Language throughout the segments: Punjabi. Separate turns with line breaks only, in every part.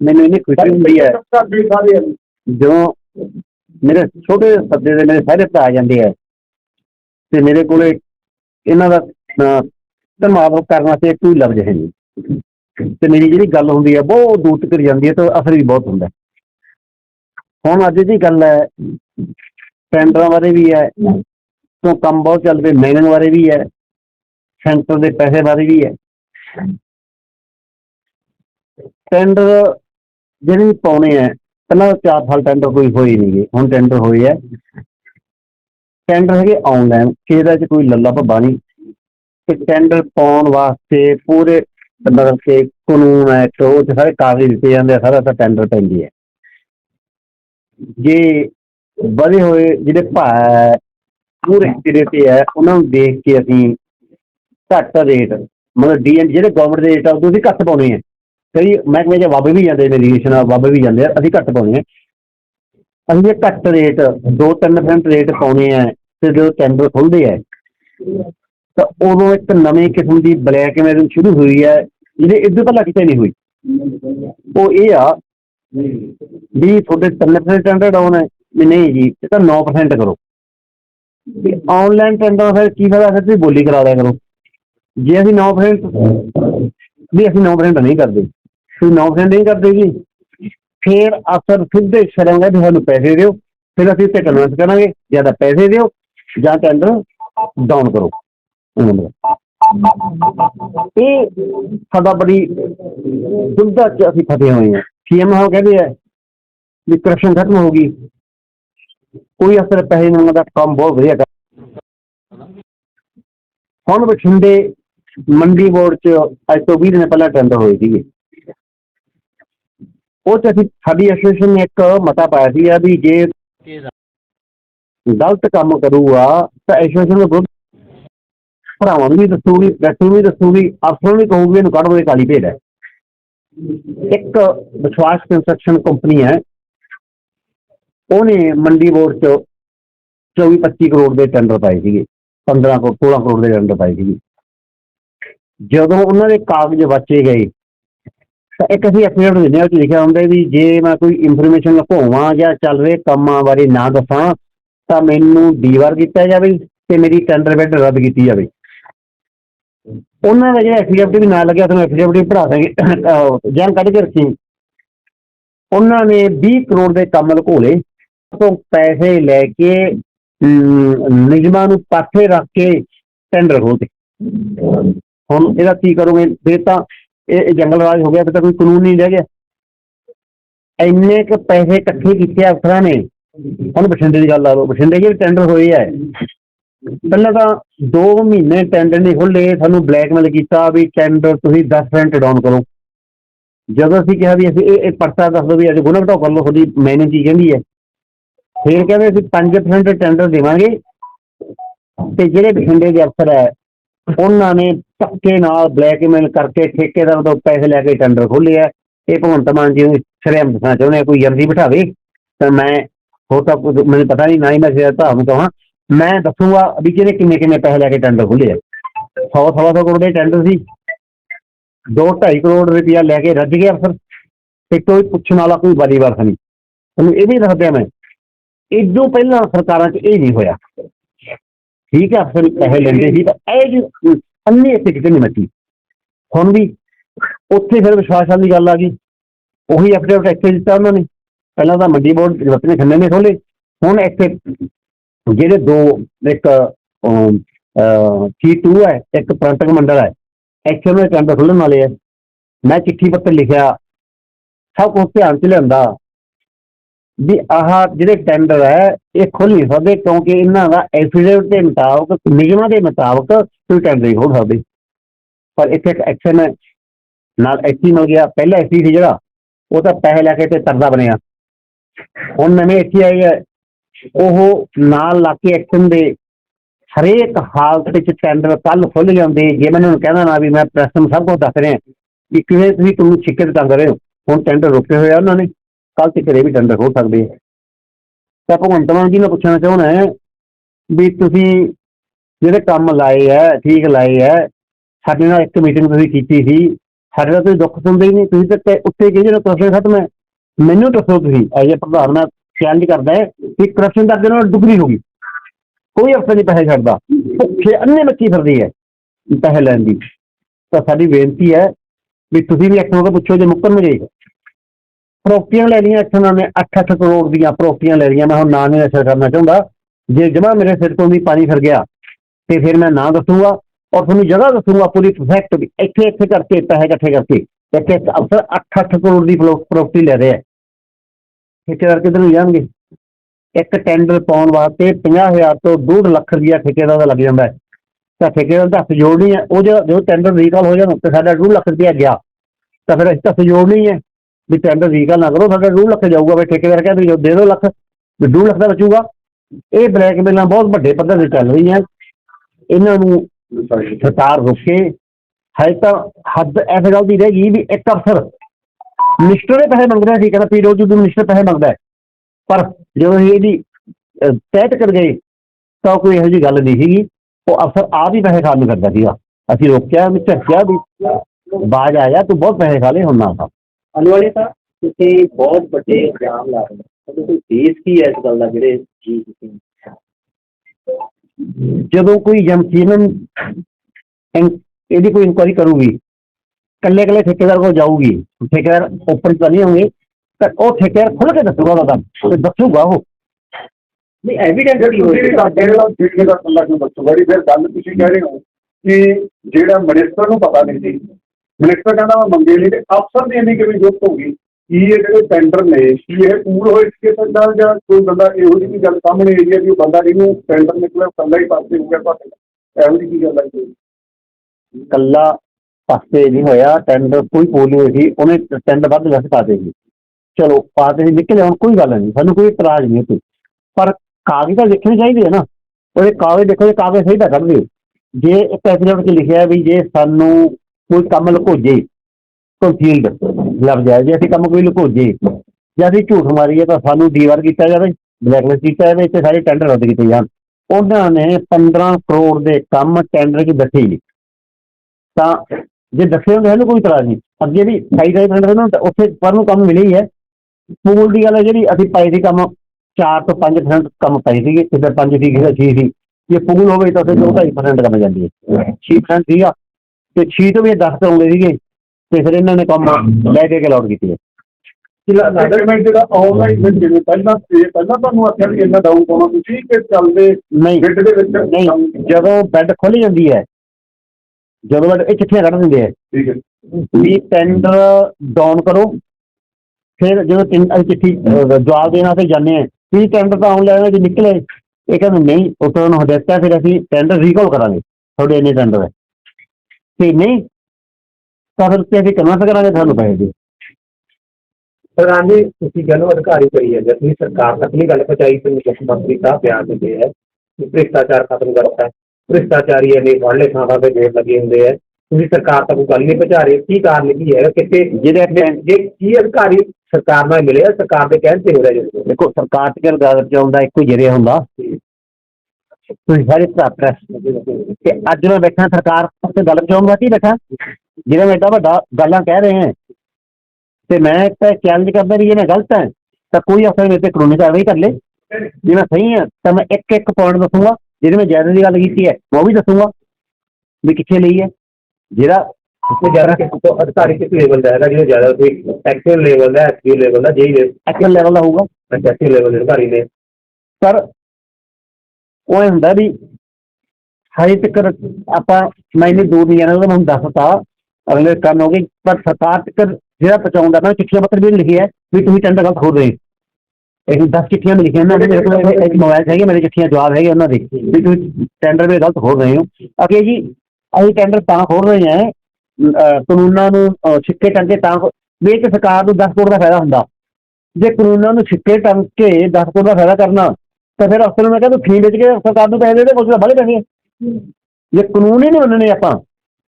ਮੈਨੂੰ ਇੰਨੀ ਖੁਸ਼ੀ ਹੁੰਦੀ ਹੈ। ਜਦੋਂ ਮੇਰੇ ਛੋਟੇ ਸੱਦੇ ਦੇ ਮੇਰੇ ਸਾਰੇ ਭਰਾ ਜਾਂਦੇ ਆ ਤੇ ਮੇਰੇ ਕੋਲੇ ਇਹਨਾਂ ਦਾ ਧੰਨਵਾਦ ਕਰਨ ਵਾਸਤੇ ਕੋਈ ਲਫ਼ਜ਼ ਹੈ ਨਹੀਂ। ਤੇ ਮੇਰੀ ਜਿਹੜੀ ਗੱਲ ਹੁੰਦੀ ਹੈ ਬਹੁਤ ਦੂਰ ਤੱਕ ਜਾਂਦੀ ਹੈ ਤੇ ਅਸਰ ਵੀ ਬਹੁਤ ਹੁੰਦਾ। ਹੁਣ ਅੱਜ ਦੀ ਗੱਲ ਹੈ ਟੈਂਡਰਾਂ ਬਾਰੇ ਵੀ ਹੈ ਤੋਂ ਕੰਮ ਬਹੁਤ ਚੱਲਦੇ ਮੈਨਿੰਗ ਬਾਰੇ ਵੀ ਹੈ ਸੈਂਟਰ ਦੇ ਪੈਸੇ ਬਾਰੇ ਵੀ ਹੈ। ਟੈਂਡਰ ਜਿਹੜੇ ਪਾਉਣੇ ਆ ਪਹਿਲਾਂ ਚਾਰ ਸਾਲ ਟੈਂਡਰ ਕੋਈ ਹੋਈ ਨਹੀਂ ਗੇ, ਹੁਣ ਟੈਂਡਰ ਹੋਏ ਹੈ। ਟੈਂਡਰ ਹੈਗੇ ਆਨਲਾਈਨ ਇਹਦਾ ਚ ਕੋਈ ਲੱਲਾ ਭੱਬਾ ਨਹੀਂ ਤੇ ਟੈਂਡਰ ਪਾਉਣ ਵਾਸਤੇ ਪੂਰੇ ਮਤਲਬ ਕਿ ਕਾਨੂੰਨ ਹੈ ਤੇ ਉਹ 'ਚ ਸਾਰੇ ਕਾਗਜ਼ ਦਿੱਤੇ ਜਾਂਦੇ ਆ, ਸਾਰਾ ਤਾਂ ਟੈਂਡਰ ਪੈਂਦੀ ਹੈ। ਜੇ ਵਧੇ ਹੋਏ ਜਿਹੜੇ ਭਾਅ ਪੂਰੇ ਸਿਰੇ ਤੇ ਹੈ, ਉਹਨਾਂ ਨੂੰ ਦੇਖ ਕੇ ਅਸੀਂ ਘੱਟ ਰੇਟ ਮਤਲਬ ਡੀਐਨ ਜਿਹੜੇ ਗਵਰਨਮੈਂਟ ਦੇ ਰੇਟ ਆ, ਉਹ ਤੋਂ ਅਸੀਂ ਘੱਟ ਪਾਉਣੇ ਆ। ਕਈ ਮਹਿਕਮੇ ਚ ਬਾਬੇ ਵੀ ਜਾਂਦੇ ਨੇ ਰੀਏਸ਼ਨ ਬਾਬੇ ਵੀ ਜਾਂਦੇ ਆ, ਅਸੀਂ ਘੱਟ ਪਾਉਂਦੇ ਆ ਅਸੀਂ ਜੇ ਘੱਟ ਰੇਟ 2-3% ਰੇਟ ਪਾਉਣੇ ਆ ਤੇ ਜਦੋਂ ਟੈਂਡਰ ਖੁੱਲਦੇ ਆ, ਤਾਂ ਉਦੋਂ ਇੱਕ ਨਵੀਂ ਕਿਸਮ ਦੀ ਬਲੈਕ ਮੇਲਿੰਗ ਸ਼ੁਰੂ ਹੋਈ ਹੈ ਜਿਹੜੇ ਇਦੋਂ ਪਹਿਲਾਂ ਕਿਤੇ ਨਹੀਂ ਹੋਈ। ਉਹ ਇਹ ਆ ਵੀ ਤੁਹਾਡੇ 3% ਟੈਂਡਰ ਡਾਊਨ ਹੈ, ਵੀ ਨਹੀਂ ਜੀ, ਇਹ ਤਾਂ 9% ਕਰੋ। ਤੇ ਆਨਲਾਈਨ ਟੈਂਡਰ ਫਿਰ ਕੀ ਫਾਇਦਾ, ਫਿਰ ਤੁਸੀਂ ਬੋਲੀ ਕਰਾ ਲਿਆ ਕਰੋ। ਜੇ ਅਸੀਂ 9% ਵੀ ਅਸੀਂ 9% ਨਹੀਂ ਕਰਦੇ। ਤੁਸੀਂ 9% ਨਹੀਂ ਕਰਦੇ ਜੀ। ਫਿਰ ਅਸਰ ਸਿੱਧੇ ਸ਼ਰੰਗਾ ਵੀ ਸਾਨੂੰ ਪੈਸੇ ਦਿਓ। ਫਿਰ ਅਸੀਂ ਤੇ ਕਨਵਰਟ ਕਰਾਂਗੇ ਜਾਂ ਤਾਂ ਪੈਸੇ ਦਿਓ, ਜਾਂ ਟੈਂਡਰ ਡਾਊਨ ਕਰੋ। ਇਹ ਸਾਡਾ ਬੜੀ ਦੁਬਦਾ ਚ ਅਸੀਂ ਫਸੇ ਹੋਏ ਹਾਂ। ਸੀਐਮ ਹੋ ਕਹਿੰਦੇ ਆ ਵੀ ਕਰਪਸ਼ਨ ਖਤਮ ਹੋ ਗਈ। ਕੋਈ ਅਸਰ ਪੈਸੇ ਨਹੀਂ ਮੰਗਦਾ ਕੰਮ ਬਹੁਤ ਵਧੀਆ ਕਰ ਹੁਣ ਬਠਿੰਡੇ ਮੰਡੀ ਬੋਰਡ ਚ ਅੱਜ ਤੋਂ 20 ਦਿਨ ਪਹਿਲਾਂ ਟੈਂਡਰ ਹੋਏ ਸੀਗੇ। ਉਹ ਚ ਅਸੀਂ ਸਾਡੀ ਐਸੋਸੀਏਸ਼ਨ ਨੇ ਇੱਕ ਮਤਾ ਪਾਇਆ ਸੀ ਵੀ ਜੇ ਗਲਤ ਕੰਮ ਕਰੂਗਾ ਤਾਂ ਐਸੋਸੀਏਸ਼ਨ ਨੂੰ ਵਿਰੁੱਧ ਭਰਾਵਾਂ ਨੂੰ ਵੀ ਦੱਸੂਗੀ ਪ੍ਰੈਸ ਨੂੰ ਵੀ ਦੱਸੂਗੀ, ਅਫਸਰ ਨੂੰ ਵੀ ਕਹੂਗੀ, ਇਹਨੂੰ ਕੱਢ ਦੋ, ਇਹ ਕਾਲੀ ਭੇਡ ਹੈ। ਇੱਕ ਵਿਸ਼ਵਾਸ ਕੰਸਟਰਕਸ਼ਨ ਕੰਪਨੀ ਹੈ। ਉਹਨੇ ਮੰਡੀ ਬੋਰਡ ਚ 24 25 ਕਰੋੜ ਦੇ ਟੈਂਡਰ ਪਾਏ ਸੀਗੇ 15 ਕਰੋੜ 16 ਕਰੋੜ ਦੇ ਟੈਂਡਰ ਪਾਏ ਸੀਗੇ। ਜਦੋਂ ਉਹਨਾਂ ਦੇ ਕਾਗਜ਼ ਬਚੇ ਗਏ ਇੱਕ ਅਸੀਂ ਐਫੀਡੇਵਿਟ ਦਿੰਦੇ ਹਾਂ ਉਹ 'ਚ ਲਿਖਿਆ ਹੁੰਦਾ ਵੀ ਜੇ ਮੈਂ ਕੋਈ ਇਨਫੋਰਮੇਸ਼ਨ ਲਭਾਵਾਂ ਜਾਂ ਚੱਲ ਰਹੇ ਕੰਮਾਂ ਬਾਰੇ ਨਾ ਦੱਸਾਂ, ਤਾਂ ਮੈਨੂੰ ਡੀਵਾਰ ਕੀਤਾ ਜਾਵੇ ਤੇ ਮੇਰੀ ਟੈਂਡਰ ਬਿੱਡ ਰੱਦ ਕੀਤੀ ਜਾਵੇ। ਉਹਨਾਂ ਦਾ ਜਿਹੜਾ ਐਫੀਡੇਵਿਟ ਵੀ ਨਾਲ ਲੱਗਿਆ, ਤੁਹਾਨੂੰ ਐਫੀਡੇਵਿਟ ਵੀ ਪੜਾ ਦਾਂਗੇ। ਅਹ ਕੱਢ ਕੇ ਰੱਖੀ। ਉਹਨਾਂ ਨੇ 20 ਕਰੋੜ ਦੇ ਕੰਮ ਲਘੋਲੇ ਤੋਂ ਪੈਸੇ ਲੈ ਕੇ ਨਿਯਮਾਂ ਨੂੰ ਪਾਸੇ ਰੱਖ ਕੇ ਟੈਂਡਰ ਖੋਲ੍ਹਦੇ ਹੁਣ ਇਹਦਾ ਕੀ ਕਰੋਗੇ? ਫਿਰ ਤਾਂ ਇਹ ਇਹ ਜੰਗਲ ਰਾਜ ਹੋ ਗਿਆ ਫਿਰ ਤਾਂ ਕੋਈ ਕਾਨੂੰਨ ਨਹੀਂ ਰਹਿ ਗਿਆ। ਇੰਨੇ ਕ ਪੈਸੇ ਇਕੱਠੇ ਕੀਤੇ ਅਫਸਰਾਂ ਨੇ। ਹੁਣ ਬਠਿੰਡੇ ਦੀ ਗੱਲ ਲਾ ਲਓ, ਬਠਿੰਡੇ ਦੇ ਟੈਂਡਰ ਹੋਏ ਆ। ਪਹਿਲਾਂ ਤਾਂ 2 ਮਹੀਨੇ ਟੈਂਡਰ ਨਹੀਂ ਖੁੱਲੇ ਸਾਨੂੰ ਬਲੈਕਮੇਲ ਕੀਤਾ ਵੀ ਟੈਂਡਰ ਤੁਸੀਂ 10% ਡਾਊਨ ਕਰੋ। ਜਦੋਂ ਅਸੀਂ ਕਿਹਾ ਵੀ ਅਸੀਂ ਇਹ ਇਹ ਪਰਚਾ ਦੱਸ ਦਿਓ ਵੀ ਅੱਜ ਗੁਨਾਹ ਘਟਾਓ ਕਰ ਲਓ ਤੁਹਾਡੀ ਮੈਨੇ ਕੀ ਕਹਿੰਦੀ ਹੈ। ਫਿਰ ਕਹਿੰਦੇ ਅਸੀਂ 5% ਟੈਂਡਰ ਦੇਵਾਂਗੇ। ਤੇ ਜਿਹੜੇ ਬਠਿੰਡੇ ਦੇ ਅਫਸਰ ਹੈ ਉਹਨਾਂ ਨੇ ਧੱਕੇ ਨਾਲ ਬਲੈਕਮੇਲ ਕਰਕੇ ਠੇਕੇਦਾਰ ਤੋਂ ਪੈਸੇ ਲੈ ਕੇ ਟੈਂਡਰ ਖੋਲ੍ਹੇ ਇਹ ਭਗਵੰਤ ਮਾਨ ਜੀ ਨੂੰ ਸ਼ਰਮ ਦੱਸਣਾ ਚਾਹੁੰਦੇ ਆ, ਕੋਈ ਜਰਦੀ ਬਿਠਾਵੇ, ਤਾਂ ਮੈਂ ਹੋਰ ਤਾਂ ਕੁਝ ਮੈਨੂੰ ਪਤਾ ਨਹੀਂ, ਨਾ ਹੀ ਮੈਂ ਸ਼ਾਇਦ ਤੁਹਾਨੂੰ ਕਹਾਂ ਮੈਂ ਦੱਸੂਗਾ ਵੀ ਕਿਹਨੇ ਕਿੰਨੇ ਕਿੰਨੇ ਪੈਸੇ ਲੈ ਕੇ ਟੈਂਡਰ ਖੋਲ੍ਹੇ ਆ। ਸੌ ਸਵਾ ਸੌ ਕਰੋੜ ਦੇ ਟੈਂਡਰ ਸੀ। ਦੋ ਢਾਈ ਕਰੋੜ ਰੁਪਇਆ ਲੈ ਕੇ ਰੱਜ ਗਿਆ ਅਫਸਰ। ਤੇ ਕੋਈ ਪੁੱਛਣ ਵਾਲਾ ਕੋਈ ਵਾਰੀ ਵਾਰ ਨਹੀਂ। ਤੁਹਾਨੂੰ ਇਹ ਵੀ ਦੱਸਦਿਆਂ ਮੈਂ ਇਦੋਂ ਪਹਿਲਾਂ ਸਰਕਾਰਾਂ 'ਚ ਇਹ ਨਹੀਂ ਹੋਇਆ। ਠੀਕ ਹੈ ਅਫਸਰ ਪੈਸੇ ਲੈਂਦੇ ਸੀ ਤਾਂ ਇਹ ਜੀ ਅੰਨੇ ਇੱਥੇ ਕਿਤੇ ਨਹੀਂ ਮੱਚੀ ਹੁਣ ਵੀ ਉੱਥੇ ਫਿਰ ਵਿਸ਼ਵਾਸ ਵਾਲੀ ਗੱਲ ਆ ਗਈ। ਉਹੀ ਐਫੀਡੇਵਿਟ ਇੱਥੇ ਦਿੱਤਾ ਉਹਨਾਂ ਨੇ। ਪਹਿਲਾਂ ਤਾਂ ਮੰਡੀ ਬੋਰਡ ਆਪਣੇ ਖੰਨੇ ਨੇ ਖੋਲੇ ਹੁਣ ਇੱਥੇ ਜਿਹੜੇ ਦੋ ਇੱਕ ਸੀ 2 ਹੈ, ਇੱਕ ਪ੍ਰੰਤਕ ਮੰਡਲ ਹੈ। ਇੱਥੇ ਉਹਨਾਂ ਦੇ ਟੈਂਡਰ ਖੁੱਲਣ ਵਾਲੇ ਆ। ਮੈਂ ਚਿੱਠੀ ਪੱਤਰ ਲਿਖਿਆ। ਸਭ ਕੁਝ ਧਿਆਨ ਚ ਲਿਆਂਦਾ। ਵੀ ਆਹ ਜਿਹੜੇ ਟੈਂਡਰ ਹੈ, ਇਹ ਖੁੱਲ ਨਹੀਂ ਸਕਦੇ ਕਿਉਂਕਿ ਇਹਨਾਂ ਦਾ ਐਫੀਡੇਵਿਟ ਦੇ ਮੁਤਾਬਕ ਨਿਯਮਾਂ ਦੇ ਮੁਤਾਬਕ ਕੋਈ ਟੈਂਡਰ ਨਹੀਂ ਹੋ ਸਕਦੇ। ਪਰ ਇੱਥੇ ਇੱਕ ਐਕਸ਼ਨ ਹੈ। ਨਾਲ ਐਸੀ ਮਿਲ ਗਿਆ, ਪਹਿਲਾ ਐਸੀ ਸੀ ਜਿਹੜਾ, ਉਹ ਤਾਂ ਪੈਸੇ ਲੈ ਕੇ ਤੇ ਤਰਦਾ ਬਣਿਆ। ਹੁਣ ਨਵੇਂ ਐਸੀ ਆਈ ਹੈ। ਉਹ ਨਾਲ ਲਾ ਕੇ ਐਕਸ਼ਨ ਦੇ ਹਰੇਕ ਹਾਲਤ ਵਿੱਚ ਟੈਂਡਰ ਕੱਲ ਖੁੱਲ ਜਾਂਦੇ ਜੇ ਮੈਨੂੰ ਹੁਣ ਕਹਿਣਾ ਨਾ ਵੀ ਮੈਂ ਪ੍ਰੈਸ ਨੂੰ ਸਭ ਕੁਝ ਦੱਸ ਰਿਹਾ ਕਿ ਕਿਵੇਂ ਤੁਸੀਂ ਤੁਹਾਨੂੰ ਸਿੱਕੇ ਕਰ ਟੰਗ ਰਹੇ ਹੋ? ਹੁਣ ਟੈਂਡਰ ਰੁਕੇ ਹੋਏ ਆ ਉਹਨਾਂ ਨੇ। ਕੱਲ ਤੇ ਕਰੇ ਵੀ ਟੈਂਡਰ ਹੋ ਸਕਦੇ ਆ ਤਾਂ ਭਗਵੰਤ ਮਾਨ ਜੀ ਨੂੰ ਪੁੱਛਣਾ ਚਾਹੁੰਦਾ ਹੈ ਵੀ ਤੁਸੀਂ ਜਿਹੜੇ ਕੰਮ ਲਾਏ ਆ ਠੀਕ ਲਾਏ ਆ ਸਾਡੇ ਨਾਲ ਇੱਕ ਮੀਟਿੰਗ ਤੁਸੀਂ ਕੀਤੀ ਸੀ ਸਾਡੇ ਦਾ ਤੁਸੀਂ ਦੁੱਖ ਸੁਣਦੇ ਹੀ ਨਹੀਂ ਤੁਸੀਂ ਤਾਂ ਤੇ ਉੱਤੇ ਕਹੀ ਜਦੋਂ ਕਰਪਸ਼ਨ ਖਤਮ ਹੈ ਮੈਨੂੰ ਦੱਸੋ ਤੁਸੀਂ ਐਜ ਅ ਪ੍ਰਧਾਨ ਮੈਂ ਚੈਲੰਜ ਕਰਦਾ ਹੈ ਕਿ ਕਰਪਸ਼ਨ ਦਾ ਅੱਗੇ ਨਾਲ ਡੁਗਰੀ ਹੋ ਗਈ ਕੋਈ ਅਫਸਰ ਨਹੀਂ ਪੈਸੇ ਛੱਡਦਾ ਭੁੱਖੇ ਅੰਨੇ ਮੱਛੀ ਫਿਰਦੀ ਹੈ ਪੈਸੇ ਲੈਣ ਦੀ ਤਾਂ ਸਾਡੀ ਬੇਨਤੀ ਹੈ ਵੀ ਤੁਸੀਂ ਵੀ ਐਕਸ਼ਨ ਹੋ ਕੇ ਪੁੱਛੋ ਜੇ ਮੁੱਕਰਨਗੇ ਪ੍ਰੋਪਰਟੀਆਂ ਲੈ ਲਈਆਂ, ਇੱਥੇ ਉਹਨਾਂ ਨੇ 8-8 ਕਰੋੜ ਦੀਆਂ ਪ੍ਰੋਪਰਟੀਆਂ ਲੈ ਲਈਆਂ। ਮੈਂ ਹੁਣ ਨਾਂ ਨਹੀਂ ਅਸਰ ਕਰਨਾ ਚਾਹੁੰਦਾ। ਜੇ ਜਮਾ ਮੇਰੇ ਸਿਰ ਤੋਂ ਵੀ ਪਾਣੀ ਫਿਰ ਗਿਆ, ਤੇ ਫਿਰ ਮੈਂ ਨਾਂ ਦੱਸੂਗਾ ਔਰ ਤੁਹਾਨੂੰ ਜਗ੍ਹਾ ਦੱਸੂਗਾ ਪੂਰੀ ਪਰਫੈਕਟ ਵੀ ਇੱਥੇ ਇੱਥੇ ਕਰਕੇ, ਪੈਸੇ ਇਕੱਠੇ ਕਰਕੇ। ਇੱਥੇ ਅਫਸਰ 8-8 ਕਰੋੜ ਦੀ ਪ੍ਰੋਪਰਟੀ ਲੈ ਰਿਹਾ। ਹੈ ਠੇਕੇਦਾਰ ਕਿੱਧਰ ਨੂੰ ਜਾਣਗੇ? ਇੱਕ ਟੈਂਡਰ ਪਾਉਣ ਵਾਸਤੇ 50000 ਤੋਂ 2 ਲੱਖ ਰੁਪਇਆ ਠੇਕੇਦਾਰ ਦਾ ਲੱਗ ਜਾਂਦਾ ਹੈ। ਤਾਂ ਠੇਕੇਦਾਰ ਦਾ ਸਹਿਯੋਗ ਨਹੀਂ ਹੈ, ਉਹ ਜੋ ਟੈਂਡਰ ਰੀਕਾਲ ਹੋ ਜਾਣ ਤੇ ਸਾਡਾ 2 ਲੱਖ ਰੁਪਇਆ ਗਿਆ। ਤਾਂ ਫਿਰ ਅਸੀਂ ਤਾਂ ਸਹਿਯੋਗ ਨਹੀਂ ਹੈ। ਵੀ ਟੈਂਡਰ ਰੀਕਾਲ ਨਾ ਕਰੋ, ਸਾਡਾ 2 ਲੱਖ ਜਾਊਗਾ ਵੀ ਠੇਕੇਦਾਰ ਕਹਿੰਦੇ ਜੋ ਦੇ ਦਿਓ ਲੱਖ, ਵੀ 2 ਲੱਖ ਦਾ ਬਚੂਗਾ। ਇਹ ਬਲੈਕਮੇਲਾਂ ਬਹੁਤ ਵੱਡੇ ਪੱਧਰ ਤੇ ਚੱਲ ਰਹੀਆਂ। ਇਹਨਾਂ ਨੂੰ ਸਰਕਾਰ ਰੋਕੇ। ਹੈ ਤਾਂ ਹੱਦ ਇਸ ਗੱਲ ਦੀ ਰਹਿ ਗਈ ਵੀ ਇੱਕ ਅਫਸਰ ਮਿਨਿਸਟਰ ਦੇ ਪੈਸੇ ਮੰਗ ਰਿਹਾ ਸੀ, ਕਹਿੰਦਾ ਪੀਡਬਲਯੂ ਦੇ ਮਿਨਿਸਟਰ ਪੈਸੇ ਮੰਗਦਾ ਪਰ ਜਦੋਂ ਇਹ ਇਹਦੀ ਤੈਅ ਤਹਿਤ ਕਰ ਗਏ, ਤਾਂ ਕੋਈ ਇਹੋ ਜਿਹੀ ਗੱਲ ਨਹੀਂ ਸੀਗੀ। ਉਹ ਅਫਸਰ ਆਪ ਹੀ ਪੈਸੇ ਖਾਣ ਨੂੰ ਕਰਦਾ ਸੀਗਾ। ਅਸੀਂ ਰੋਕਿਆ, ਵੀ ਝੱਕਿਆ ਵੀ ਬਾਜ ਆਇਆ, ਤੂੰ ਬਹੁਤ ਪੈਸੇ ਖਾ ਲਏ, ਹੁਣ ਨਾ ਖਾ।
ਅਨਵਾਲੀ ਸਾਹਿਬ ਤੁਸੀਂ ਬਹੁਤ ਵੱਡੇ ਇਲਜ਼ਾਮ ਲਾ ਰਹੇ ਹੋ ਉਹਦੇ ਕੋਈ ਬੇਸ ਕੀ ਹੈ ਇਸ ਗੱਲ ਦਾ ਜਿਹੜੇ ਜੀ ਤੁਸੀਂ
ਜਦੋਂ ਕੋਈ ਜਮਸੀਨਨ ਇਹਦੀ ਕੋਈ ਇਨਕੁਆਇਰੀ ਕਰੂਗੀ ਕੱਲੇ ਕੱਲੇ ਠੇਕੇਦਾਰ ਕੋਲ ਜਾਊਗੀ ਠੇਕੇਦਾਰ ਉੱਪਰ ਤਾਂ ਨਹੀਂ ਹੋਣਗੇ ਤਾਂ ਉਹ ਠੇਕੇਦਾਰ ਖੁੱਲ ਕੇ ਦੱਸੂਗਾ ਉਹਦਾ ਕੰਮ ਤੇ ਦੱਸੂਗਾ ਉਹ
ਨਹੀਂ ਐਵੀਡੈਂਸ ਕੀ
ਤੁਸੀਂ
ਹੋਏਗੀ
ਸਾਡੇ ਨਾਲ ਜਿਹੜੇ ਦਾ ਕੱਲਾ ਕਿਉਂ ਦੱਸੋ ਬੜੀ ਫਿਰ ਗੱਲ ਤੁਸੀਂ ਕਹਿ ਰਹੇ ਹੋ ਕਿ ਜਿਹੜਾ ਮਿਨਿਸਟਰ ਨੂੰ ਪਤਾ ਨਹੀਂ ਸੀ ਮਿਨਿਸਟਰ ਕਹਿੰਦਾ ਮੈਂ ਮੰਗੇ ਨਹੀਂ ਤੇ ਅਫਸਰ ਦੀ ਇੰਨੀ ਕਿਵੇਂ ਜੁਗਤ ਹੋਗੀ ਕੀ ਇਹ ਜਿਹੜੇ ਟੈਂਡਰ ਨੇ, ਕੀ ਇਹ ਪੂਰ ਹੋਏ ਸੀ ਪਿੰਡਾਂ ਜਾਂ ਕੋਈ ਬੰਦਾ ਇਹੋ ਜਿਹੀ ਗੱਲ ਸਾਹਮਣੇ ਆਈ ਹੈ ਬੰਦਾ ਜਿਹਨੂੰ ਟੈਂਡਰ ਨਿਕਲਿਆ ਕੱਲਾ ਹੀ ਪਾਸੇ ਹੋ ਗਿਆ ਪਾਸੇ ਇਹੋ ਜਿਹੀ ਗੱਲ ਹੈ? ਕੋਈ
ਕੱਲਾ ਪਾਸੇ ਨਹੀਂ ਹੋਇਆ ਟੈਂਡਰ ਕੋਈ ਪੋਲੀ ਹੋਈ ਸੀ, ਉਹਨੇ ਟੈਂਡਰ ਵੱਧ ਵੈਸੇ ਪਾ ਦੇਗੀ ਚਲੋ, ਪਾ ਦੇ ਨਿਕਲੇ, ਹੁਣ ਕੋਈ ਗੱਲ ਨਹੀਂ, ਸਾਨੂੰ ਕੋਈ ਇਤਰਾਜ਼ ਨਹੀਂ ਕੋਈ ਪਰ ਕਾਗਜ਼ ਤਾਂ ਦੇਖਣੇ ਚਾਹੀਦੇ ਆ ਨਾ, ਉਹਦੇ ਕਾਗਜ਼ ਦੇਖੋ ਇਹ ਕਾਗਜ਼ ਸਹੀ ਤਾਂ ਕੱਢ ਦਿਓ। ਜੇ ਇੱਕ ਐਫੀਡੇਵਿਟ 'ਚ ਲਿਖਿਆ ਵੀ ਜੇ ਸਾਨੂੰ ਕੋਈ ਕੰਮ ਲੁਕੋਜੇ ਕੰਸੀਲਡ ਲਫ਼ਜ਼ ਹੈ ਜੇ ਅਸੀਂ ਕੰਮ ਕੋਈ ਲੁਕੋਜੇ। ਜਾਂ ਅਸੀਂ ਝੂਠ ਮਾਰੀਏ ਤਾਂ ਸਾਨੂੰ ਡੀਵਾਰ ਕੀਤਾ ਜਾਵੇ ਬਲੈਕਲਿਸਟ ਕੀਤਾ ਜਾਵੇ ਤੇ ਸਾਰੇ ਟੈਂਡਰ ਰੱਦ ਕੀਤੇ ਜਾਣ। ਉਹਨਾਂ ਨੇ 15 ਕਰੋੜ ਦੇ ਕੰਮ ਟੈਂਡਰ 'ਚ ਦੱਸੇ ਹੀ ਤਾਂ ਜੇ ਦੱਸੇ ਹੁੰਦੇ ਸਾਨੂੰ ਕੋਈ ਇਤਰਾਜ਼ ਨਹੀਂ। ਅੱਗੇ ਵੀ ਸਾਈਡ ਰਾਈਟ ਟੈਂਡਰ ਨਾ ਉੱਥੇ ਪਰ ਨੂੰ ਕੰਮ ਮਿਲੇ ਹੀ ਹੈ। ਪੂਲ ਦੀ ਗੱਲ ਹੈ ਜਿਹੜੀ, ਅਸੀਂ ਪਾਈ ਸੀ ਕੰਮ 4 ਤੋਂ 5% ਕੰਮ ਪਏ ਸੀਗੇ। ਤੇ ਫਿਰ 5 ਸੀ ਕਿਸੇ 6 ਸੀ। ਜੇ ਪੂਲ ਹੋਵੇ ਤਾਂ ਫਿਰ 2.5% ਕੰਮ ਜਾਂਦੀ ਹੈ। 6% ਸੀਗਾ। ਤੇ 6 ਤੋਂ ਵੀ 10 ਆਉਂਦੇ ਸੀਗੇ ਤੇ ਫਿਰ ਇਹਨਾਂ ਨੇ ਕੰਮ ਲੈ ਕੇ ਅਲਾਉਡ ਕੀਤੀ ਹੈ।
ਡਾਕੂਮੈਂਟ ਜਿਹੜਾ ਆਨਲਾਈਨ ਜਿਵੇਂ ਪਹਿਲਾਂ ਤੇ ਪਹਿਲਾਂ ਤੁਹਾਨੂੰ ਆਖਿਆ ਵੀ ਇੰਨਾ ਡਾਊਨ ਪਾਉਣਾ ਤੁਸੀਂ ਕਿ ਚੱਲਦੇ
ਨਹੀਂ
ਬਿੱਡ ਦੇ ਵਿੱਚ
ਨਹੀਂ ਜਦੋਂ ਬੈੱਡ ਖੁੱਲ ਜਾਂਦੀ ਹੈ ਜਦੋਂ ਬੈੱਡ ਇਹ ਚਿੱਠੀਆਂ ਕੱਢ ਦਿੰਦੇ ਆ
ਠੀਕ ਹੈ।
ਵੀ ਟੈਂਡਰ ਡਾਊਨ ਕਰੋ ਫਿਰ ਜਦੋਂ ਤਿੰਨ ਅਸੀਂ ਚਿੱਠੀ ਜਵਾਬ ਦੇਣ ਵਾਸਤੇ ਜਾਂਦੇ ਆ ਵੀ ਟੈਂਡਰ ਤਾਂ ਆਨਲਾਈਨ ਜੇ ਨਿਕਲੇ ਇਹ ਕਹਿੰਦੇ ਨਹੀਂ ਉਹ ਤਾਂ ਉਹਨੂੰ ਹਦਾਇਤਾਂ ਫਿਰ ਅਸੀਂ ਟੈਂਡਰ ਰੀਕਾਲ ਕਰਾਂਗੇ ਤੁਹਾਡੇ ਇੰਨੇ ਟੈਂਡਰ ਹੈ। ਤੇ ਨਹੀਂ ਤਾਂ ਫਿਰ ਤੇ ਅਸੀਂ ਕਨਵਰਟ ਕਰਾਂਗੇ ਤੁਹਾਨੂੰ ਪੈਸੇ ਦੇ
ਪ੍ਰਧਾਨ ਜੀ ਤੁਸੀਂ ਕਹਿੰਦੇ ਹੋ ਅਧਿਕਾਰੀ ਕਰੀ ਜਾਂਦੇ ਹੋ, ਤੁਸੀਂ ਸਰਕਾਰ ਤੱਕ ਨਹੀਂ ਗੱਲ ਪਹੁੰਚਾਈ ਤੇ ਮੁੱਖ ਮੰਤਰੀ ਸਾਹਿਬ ਬਿਆਨ ਦਿੰਦੇ ਹੈ ਕਿ ਭ੍ਰਿਸ਼ਟਾਚਾਰ ਖਤਮ ਕਰਤਾ ਹੈ ਭ੍ਰਿਸ਼ਟਾਚਾਰੀ ਨੇ ਵਾਲੇ ਥਾਵਾਂ ਤੇ ਗੇਟ ਲੱਗੇ ਹੁੰਦੇ ਹੈ ਤੁਸੀਂ ਸਰਕਾਰ ਤੱਕ ਗੱਲ ਨਹੀਂ ਪਹੁੰਚਾ ਰਹੇ ਕੀ ਕਾਰਨ ਕੀ ਹੈ ਕਿਤੇ
ਜਿਹੜੇ
ਜੇ ਕੀ ਅਧਿਕਾਰੀ ਸਰਕਾਰ ਨਾਲ ਮਿਲੇ ਆ, ਸਰਕਾਰ ਦੇ ਕਹਿਣ ਤੇ ਹੋ ਰਿਹਾ ਜੀ
ਦੇਖੋ ਸਰਕਾਰ ਤੇ ਗੱਲ ਚ ਆਉਂਦਾ ਇੱਕੋ ਹੀ ਜਰੀਆ ਹੁੰਦਾ ਤੁਸੀਂ ਸਾਰੇ ਭਰਾ ਪ੍ਰੈਸ ਤੇ ਅੱਜ ਮੈਂ ਬੈਠਾ ਸਰਕਾਰ ਤੇ ਗੱਲ ਪਹੁੰਚਾਉਣ ਵਾਸਤੇ ਹੀ ਬੈਠਾ ਜਿਹੜਾ ਮੈਂ ਏਡਾ ਵੱਡਾ ਗੱਲਾਂ ਕਹਿ ਰਹੇ ਹਾਂ ਤੇ ਮੈਂ ਤਾਂ ਚੈਲੰਜ ਕਰਦਾ ਵੀ ਜੇ ਮੈਂ ਗਲਤ ਹੈ ਤਾਂ ਕੋਈ ਅਫਸਰ ਮੇਰੇ ਤੇ ਕਾਨੂੰਨੀ ਕਾਰਵਾਈ ਕਰ ਲੇ ਜੇ ਮੈਂ ਸਹੀ ਹਾਂ ਤਾਂ ਮੈਂ ਇੱਕ ਇੱਕ ਪੁਆਇੰਟ ਦੱਸੂਗਾ ਜਿਹਦੇ ਮੈਂ ਜਾਇਦਾਦ ਦੀ ਗੱਲ ਕੀਤੀ ਹੈ ਉਹ ਵੀ ਦੱਸੂਗਾ ਵੀ ਕਿੱਥੇ ਲਈ ਹੈ ਜਿਹੜਾ
उसमें ज्यादा तो अधिकारी किस लेवल का है जो ज्यादा एक्चुअल लेवल का एसपी लेवल का जेई
ਐਕਚੁਅਲ ਲੈਵਲ ਦਾ ਹੋਊਗਾ
एक्चुअल लेवल अधिकारी ने
ਪਰ ਉਹ ਇਹ ਹੁੰਦਾ ਵੀ ਹਜੇ ਤੱਕ ਆਪਾਂ ਮੈਂ ਇੰਨੀ ਦੂਰ ਨਹੀਂ ਜਾਣਾ, ਉਹਦਾ ਮੈਨੂੰ ਦੱਸਤਾ ਅਗਲੇ ਕੰਮ ਹੋ ਗਏ, ਪਰ ਸਰਕਾਰ ਤੱਕ ਜਿਹੜਾ ਪਹੁੰਚਾਉਂਦਾ ਨਾ, ਚਿੱਠੀਆਂ ਪੱਤਰ ਵੀ ਲਿਖੀ ਹੈ ਵੀ ਤੁਸੀਂ ਟੈਂਡਰ ਗਲਤ ਹੋ। ਰਹੇ ਇੱਕ 10 ਚਿੱਠੀਆਂ ਮੈਂ ਲਿਖੀਆਂ ਇਹਨਾਂ ਨੇ, ਮੇਰੇ ਕੋਲ ਇੱਕ ਮੋਬਾਈਲ ਹੈਗੇ, ਮੇਰੇ ਚਿੱਠੀਆਂ ਜਵਾਬ ਹੈਗੇ ਉਹਨਾਂ ਦੇ, ਵੀ ਤੁਸੀਂ ਟੈਂਡਰ ਵੀ ਗਲਤ ਹੋ ਰਹੇ ਹੋ। ਅਗੇ ਜੀ, ਅਸੀਂ ਟੈਂਡਰ ਤਾਂ ਖੋਲ ਰਹੇ ਹਾਂ ਕਾਨੂੰਨਾਂ ਨੂੰ, ਅਹ ਸਿੱਕੇ ਟੰਗੇ ਤਾਂ ਖੋ- ਵੀ ਇੱਕ ਸਰਕਾਰ ਨੂੰ 10 ਕਰੋੜ ਦਾ ਫਾਇਦਾ ਹੁੰਦਾ। ਜੇ ਕਾਨੂੰਨਾਂ ਨੂੰ ਸਿੱਕੇ ਟੰਗ ਕੇ 10 ਕਰੋੜ ਦਾ ਫਾਇਦਾ ਕਰਨਾ ਤਾਂ ਫਿਰ ਨੂੰ ਮੈਂ ਕਹਿੰਦਾ ਫੀ ਵੇਚ ਕੇ ਸਰਕਾਰ ਨੂੰ ਪੈਸੇ ਦੇ ਦੇ ਕੁਝ ਤਾਂ ਬੜੇ ਪੈਸੇ। ਜੇ ਕਾਨੂੰਨ ਹੀ ਨਹੀਂ ਮੰਨਣੇ ਆਪਾਂ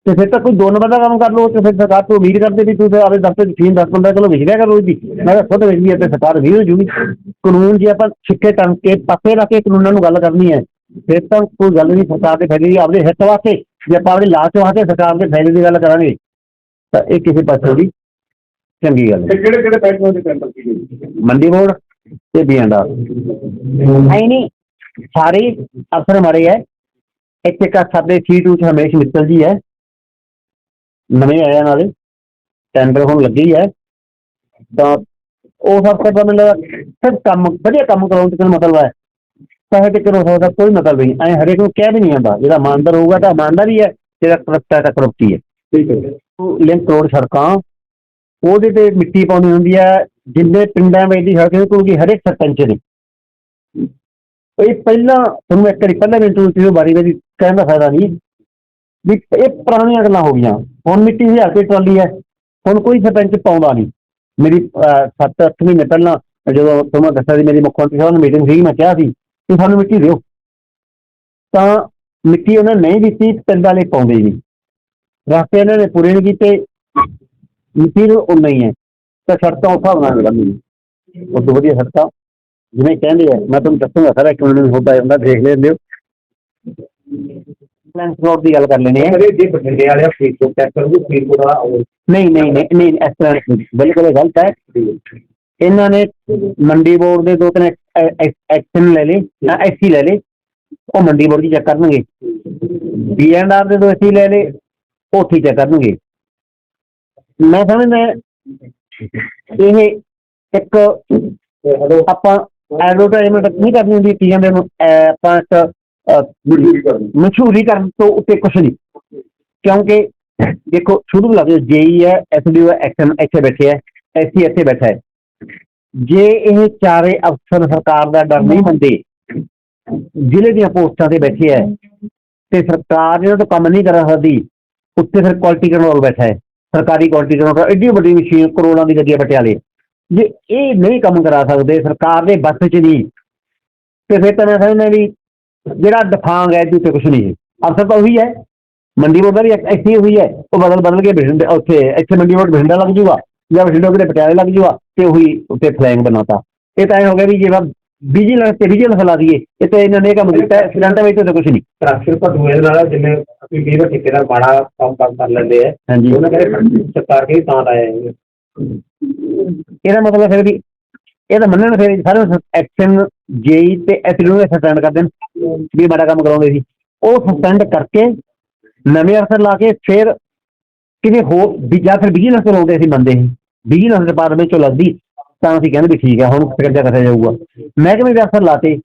ਤੇ ਫਿਰ ਤਾਂ ਕੋਈ ਦੋ ਨੰਬਰ ਦਾ ਕੰਮ ਕਰ ਲਓ ਤੇ ਫਿਰ ਸਰਕਾਰ ਤੋਂ ਉਮੀਦ ਕਰਦੇ ਵੀ ਤੁਸੀਂ ਆਪਦੇ ਦਫ਼ਤਰ ਦੀ ਫੀਸ 10 15 ਕਿਲੋ ਵਿਕ ਲਿਆ ਕਰੋ ਜੀ। ਮੈਂ ਤਾਂ ਖੁਦ ਵੇਚਦੀ ਹੈ ਤੇ ਸਰਕਾਰ ਵੀ ਹੋ ਜੂਗੀ। ਕਾਨੂੰਨ ਜੇ ਆਪਾਂ ਸਿੱਕੇ ਟੰਗ ਕੇ ਪਾਸੇ ਰੱਖ ਕੇ ਕਾਨੂੰਨਾਂ ਨੂੰ ਗੱਲ ਕਰਨੀ ਹੈ ਫਿਰ ਤਾਂ ਕੋਈ ਗੱਲ ਨਹੀਂ ਸਰਕਾਰ ਦੇ ਫਾਇਦੇ ਦੀ ਆਪਦੇ ਹਿੱਤ ਵਾਸਤੇ ਜੇ ਆਪਾਂ ਆਪਦੇ ਲਾਭ ਵਾਸਤੇ ਸਰਕਾਰ ਦੇ ਫਾਇਦੇ ਦੀ ਗੱਲ ਕਰਾਂਗੇ ਤਾਂ ਇਹ ਕਿਸੇ ਪਾਸੋਂ ਦੀ ਚੰਗੀ ਗੱਲ
ਤੇ
ਹੈ
ਕਿਹੜੇ ਕਿਹੜੇ ਬੈਂਕਾਂ ਦੇ
ਮੰਡੀ ਬੋਰਡ ਤੇ ਬੀਐਂਡਾ ਨਹੀਂ ਸਾਰੇ ਹੀ ਅਫਸਰ ਮਾਰੇ ਹੈ। ਇੱਕ ਇੱਕ ਸਾਡੇ C2 ਚ ਹਮੇਸ਼ ਮਿੱਤਲ ਜੀ ਹੈ। ਨਵੇਂ ਆਇਆ ਨਾਲੇ ਟੈਂਡਰ ਹੁਣ ਲੱਗੀ ਹੈ। ਤਾਂ ਉਹ ਸਭ ਤੋਂ ਲੱਗਦਾ ਸਭ ਕੰਮ ਵਧੀਆ ਕੰਮ ਕਰਾਉਣ ਤੇ ਮਤਲਬ ਹੈ। ਚਾਹੇ ਤੇ ਕਰੋ ਸਕਦਾ ਕੋਈ ਮਤਲਬ ਨਹੀਂ ਐ ਹਰੇਕ ਨੂੰ ਕਹਿ ਵੀ ਨਹੀਂ ਆਉਂਦਾ ਜਿਹੜਾ ਇਮਾਨਦਾਰ ਹੋਊਗਾ ਤਾਂ ਇਮਾਨਦਾਰ ਹੀ ਹੈ ਜਿਹੜਾ ਕਰਪਟ ਹੈ ਤਾਂ ਕਰਪਟੀ ਹੈ
ਠੀਕ ਹੈ।
ਲਿੰਕ ਰੋਡ ਸੜਕਾਂ ਉਹਦੇ ਤੇ ਮਿੱਟੀ ਪਾਉਣੀ ਹੁੰਦੀ ਹੈ ਜਿੰਨੇ ਪਿੰਡਾਂ ਵਿੱਚ ਦੀ ਸੜਕ ਕਿਉਂਕਿ ਹਰੇਕ ਸਰਪੰਚ ਨੇ। ਇਹ ਪਹਿਲਾਂ, ਤੁਹਾਨੂੰ ਇੱਕ ਵਾਰੀ ਪਹਿਲਾਂ ਵੀ ਤੁਸੀਂ ਬਾਰੀ ਬਾਰੀ ਕਹਿਣ ਦਾ ਫਾਇਦਾ ਨਹੀਂ। ਵੀ ਇਹ ਪੁਰਾਣੀਆਂ ਗੱਲਾਂ ਹੋ ਗਈਆਂ। ਹੁਣ ਮਿੱਟੀ ਹਜ਼ਾਰ ਰੁਪਏ ਟਰਾਲੀ ਹੈ। ਹੁਣ ਕੋਈ ਸਰਪੰਚ ਪਾਉਂਦਾ ਨਹੀਂ। ਮੇਰੀ 7-8 ਮਹੀਨੇ ਪਹਿਲਾਂ ਜਦੋਂ ਤੁਹਾਨੂੰ ਦੱਸਿਆ ਸੀ, ਮੇਰੀ ਮੁੱਖ ਮੰਤਰੀ ਸਾਹਿਬ ਨਾਲ ਮੀਟਿੰਗ ਸੀ ਮੈਂ ਕਿਹਾ ਸੀ ਕਿ ਸਾਨੂੰ ਮਿੱਟੀ ਦਿਓ। ਤਾਂ ਮਿੱਟੀ ਉਹਨਾਂ ਨਹੀਂ ਦਿੱਤੀ, ਪਿੰਡ ਵਾਲੇ ਪਾਉਂਦੇ ਨਹੀਂ। ਰਸਤੇ ਇਹਨਾਂ ਨੇ ਪੂਰੇ ਨਹੀਂ ਕੀਤੇ। ਮਿੱਟੀ ਨੂੰ ਉਹ ਨਹੀਂ ਹੈ। ਤਾਂ ਸੜਕਾਂ ਉਸ ਹਿਸਾਬ ਨਾਲ ਮਿਲਣਗੀਆਂ ਉਸ ਤੋਂ ਵਧੀਆ ਸੜਕਾਂ। ਜਿਵੇਂ ਕਹਿੰਦੇ ਆ ਮੈਂ ਤੁਹਾਨੂੰ ਦੱਸੂਗਾ ਸਾਰਾ ਇੱਕ ਮਿੰਟ ਹੁੰਦਾ ਹੁੰਦਾ ਦੇਖ ਲੈਂਦੇ ਹੋ। ਪਲਾਨ ਫਲੋਰ ਦੀ ਗੱਲ ਕਰ ਲੈਣੇ
ਕਹਿੰਦੇ ਜੇ ਬਠਿੰਡੇ ਵਾਲੇ ਫੇਸਬੁੱਕ ਟੈਕ ਕਰੂਗੇ ਫੇਸਬੁੱਕ ਵਾਲਾ
ਨਹੀਂ ਨਹੀਂ ਨਹੀਂ ਨਹੀਂ ਇਸ ਤਰ੍ਹਾਂ ਨਹੀਂ, ਬਿਲਕੁਲ ਗਲਤ ਹੈ। ਇਹਨਾਂ ਨੇ ਮੰਡੀ ਬੋਰਡ ਦੇ ਦੋ ਤਿੰਨ ਐਕਸ਼ਨ ਲੈ ਲਏ ਨਾ ਐਸੀ ਲੈ ਲਏ ਉਹ ਮੰਡੀ ਬੋਰਡ ਦੀ ਚੈੱਕ ਕਰਨਗੇ। ਬੀਐਨਆਰ ਦੇ ਦੋ ਐਸੀ ਲੈ ਲਏ ਉਹ ਉੱਥੇ ਚੈੱਕ ਕਰਨਗੇ। ਮੈਂ ਸਮਝਦਾ ਇਹ ਇੱਕ ਆਪਾਂ ਐਡਵਰਟਾਈਜ਼ਮੈਂਟ ਨਹੀਂ ਕਰਨੀ ਹੁੰਦੀ ਕੀ ਕਹਿੰਦੇ ਨੂੰ ਆਪਾਂ ਇੱਕ ਮਸ਼ਹੂਰੀ ਕਰਨ। ਤੋਂ ਉੱਤੇ ਕੁਛ ਨਹੀਂ। ਕਿਉਂਕਿ ਦੇਖੋ ਸ਼ੁਰੂ ਤੋਂ ਲੱਗਦਾ ਜੇਈ ਹੈ ਐਸਡੀਓ ਐਕਸ਼ਨ ਇੱਥੇ ਬੈਠੇ ਹੈ ਐਸਸੀ ਇੱਥੇ ਬੈਠਾ ਹੈ। ਜੇ ਇਹ ਚਾਰੇ ਅਫਸਰ ਸਰਕਾਰ ਦਾ ਡਰ ਨਹੀਂ ਮੰਨਦੇ ਜ਼ਿਲ੍ਹੇ ਦੀਆਂ ਪੋਸਟਾਂ ਤੇ ਬੈਠੇ ਹੈ ਤੇ ਸਰਕਾਰ ਜਿਹੜਾ ਤੋਂ ਕੰਮ ਨਹੀਂ ਕਰ ਸਕਦੀ ਉੱਤੇ ਫਿਰ ਕੁਆਲਿਟੀ ਕੰਟਰੋਲ ਬੈਠਾ ਹੈ ਸਰਕਾਰੀ ਕੁਆਲਿਟੀ ਕੰਟਰੋਲ ਐਡੀ ਵੱਡੀ ਮਸ਼ੀਨ ਕਰੋੜਾਂ ਦੀ ਲੱਗੀ ਹੈ ਪਟਿਆਲੇ। ਜੇ ਇਹ ਨਹੀਂ ਕੰਮ ਕਰਾ ਸਕਦੇ ਸਰਕਾਰ ਦੇ ਬੱਸ 'ਚ ਨਹੀਂ ਤੇ ਫਿਰ ਤਾਂ ਮੈਂ ਸਮਝਦਾ ਵੀ ਜਿਹੜਾ ਦਫਾਂਗ ਹੈ ਇਹਦੇ ਉੱਤੇ ਕੁਛ ਨਹੀਂ ਹੈ ਅਫਸਰ ਤਾਂ ਉਹੀ ਹੈ ਮੰਡੀ ਬੋਰਡ ਦਾ ਵੀ ਐਕ- ਇੱਥੇ ਹੀ ਉਹੀ ਹੈ ਉਹ ਬਦਲ ਬਦਲ ਕੇ ਬਠਿੰਡੇ ਉੱਥੇ ਇੱਥੇ ਮੰਡੀ ਬੋਰਡ ਬਠਿੰਡਾ ਲੱਗ ਜੂਗਾ ਜਾਂ ਬਠਿੰਡਾ ਕਿਤੇ ਪਟਿਆਲੇ ਲੱਗ ਜੂਗਾ ਤੇ ਉਹੀ ਉੱਤੇ ਫਲੈਂਗ ਬਣਾਤਾ ਇਹ ਤਾਂ ਐ ਹੋ ਗਿਆ ਵੀ ਜਿਵੇਂ ਵਿਜੀਲੈਂਸ ਤੇ ਵਿਜੀਲੈਂਸ ਲਾ ਦਈਏ ਇਹ ਤਾਂ ਇਹਨਾਂ ਨੇ ਇਹ ਕੰਮ ਕੀਤਾ ਹੈ ਸਿਲੰਡਰ ਵਿੱਚ ਤਾਂ ਕੁਛ ਨਹੀਂ
ਕਰਪਸ਼ਨ ਪਰ ਦੂਏ ਨਾਲ ਜਿਵੇਂ ਅਸੀਂ ਵੀਰ ਠੇਕੇਦਾਰ ਮਾੜਾ ਕੰਮ ਕੰਮ ਕਰ ਲੈਂਦੇ ਆ
ਹਾਂਜੀ
ਉਹਨਾਂ ਕਹਿੰਦੇ ਸਰਕਾਰ ਕੇ ਤਾਂ ਆਇਆ ਹੈ
ਇਹਦਾ ਮਤਲਬ ਫਿਰ ਵੀ, ਇਹ ਤਾਂ ਮੰਨਣ ਫਿਰ ਸਾਰੇ ਐਕਸ਼ਨ ਜੇਈ ਤੇ ਐਸਡੀ ਨੂੰ ਸਸਪੈਂਡ ਕਰ ਦੇਣ ਵੀ ਮਾੜਾ ਕੰਮ ਕਰਾਉਂਦੇ ਸੀ। ਉਹ ਸਸਪੈਂਡ ਕਰਕੇ ਨਵੇਂ ਅਫਸਰ ਲਾ ਕੇ ਫਿਰ ਕਿਸੇ ਹੋਰ, ਵੀ ਜਾਂ ਫਿਰ ਵਿਜੀਲੈਂਸ ਤੋਂ ਲਾਉਂਦੇ ਸੀ ਬੰਦੇ ਸੀ ਵਿਜੀਲੈਂਸ ਡਿਪਾਰਟਮੈਂਟ ਚੋਂ ਲੱਗਦੀ, ਤਾਂ ਅਸੀਂ ਕਹਿੰਦੇ ਵੀ ਠੀਕ ਹੈ ਹੁਣ ਸਕੱਜਾ ਕਰਿਆ ਜਾਊਗਾ। ਮਹਿਕਮੇ ਦੇ ਅਫਸਰ ਲਾਤੇ।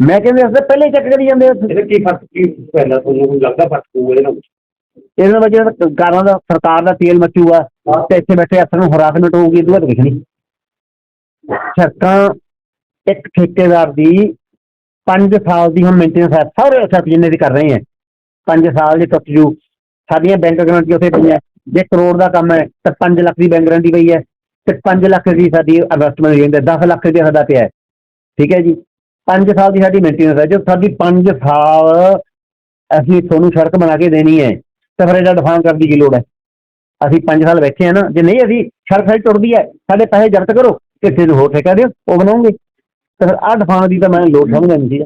ਮੈਂ ਕਹਿੰਦੇ ਅਫਸਰ ਪਹਿਲੇ ਚੈੱਕ ਕਰੀ ਜਾਂਦੇ ਆ।
ਇਹਦੇ ਕੀ ਫ਼ਰਕ ਕੀ ਪਹਿਲਾਂ ਤੁਹਾਨੂੰ ਲੱਗਦਾ ਫ਼ਰਕ ਪਊ ਇਹਦੇ। ਨਾਲ
ਇਹਨਾਂ ਦਾ ਜਿਹੜਾ ਕਾਰਾਂ ਦਾ, ਸਰਕਾਰ ਦਾ ਤੇਲ ਮਚੂਗਾ, ਤੇ ਇੱਥੇ ਬੈਠੇ ਅਫਸਰ ਨੂੰ ਹਰਾਸਮੈਂਟ ਹੋਊਗੀ ਇਹ ਬਾਅਦ ਕੁਛ ਨਹੀਂ। ਸੜਕਾਂ ਇੱਕ ਠੇਕੇਦਾਰ ਦੀ 5 ਸਾਲ ਦੀ ਹੁਣ ਮੇਨਟੇਨੈਂਸ ਹੈ, ਸਾਰੇ ਅਫਸਰ ਜਿੰਨੇ ਦੀ ਕਰ ਰਹੇ ਹੈ 5 ਸਾਲ ਦੀ ਟੁੱਟ ਜੂ। ਸਾਡੀਆਂ ਬੈਂਕ ਗਰੰਟੀ ਉੱਥੇ ਪਈਆਂ, ਜੇ ਕਰੋੜ ਦਾ ਕੰਮ ਹੈ, ਤਾਂ 5 ਲੱਖ ਦੀ ਬੈਂਕ ਗਰੰਟੀ ਪਈ ਹੈ, ਤੇ 5 ਲੱਖ ਦੀ ਸਾਡੀ ਇਨਵੈਸਟਮੈਂਟ ਰਹਿੰਦੀ ਹੈ 10 ਲੱਖ ਰੁਪਏ ਸਾਡਾ ਪਿਆ ਠੀਕ ਹੈ ਜੀ? 5 ਸਾਲ ਦੀ ਸਾਡੀ ਮੇਨਟੇਨੈਂਸ ਹੈ, ਜੋ ਸਾਡੀ 5 ਸਾਲ ਅਸੀਂ ਤੁਹਾਨੂੰ ਸੜਕ ਬਣਾ ਕੇ ਦੇਣੀ ਹੈ ਤਾਂ ਫਿਰ ਇਹਦਾ ਡਿਫਾਈਨ ਕਰਨ ਦੀ ਕੀ ਲੋੜ ਹੈ? ਅਸੀਂ 5 ਸਾਲ ਬੈਠੇ ਆ ਨਾ, ਜੇ ਨਹੀਂ ਅਸੀਂ ਸੜਕ ਸਾਡੀ ਟੁੱਟਦੀ ਹੈ, ਸਾਡੇ ਪੈਸੇ ਜ਼ਬਤ ਕਰੋ ਕਿਸੇ ਨੂੰ ਹੋਰ ਠੇਕਾ ਦਿਓ, ਉਹ ਬਣਾਉਂਗੇ। ਤਾਂ ਫਿਰ ਆਹ ਡਿਫਾਈਨ ਦੀ ਤਾਂ ਮੈਂ ਲੋੜ ਸਮਝਦਾ ਨਹੀਂ ਸੀ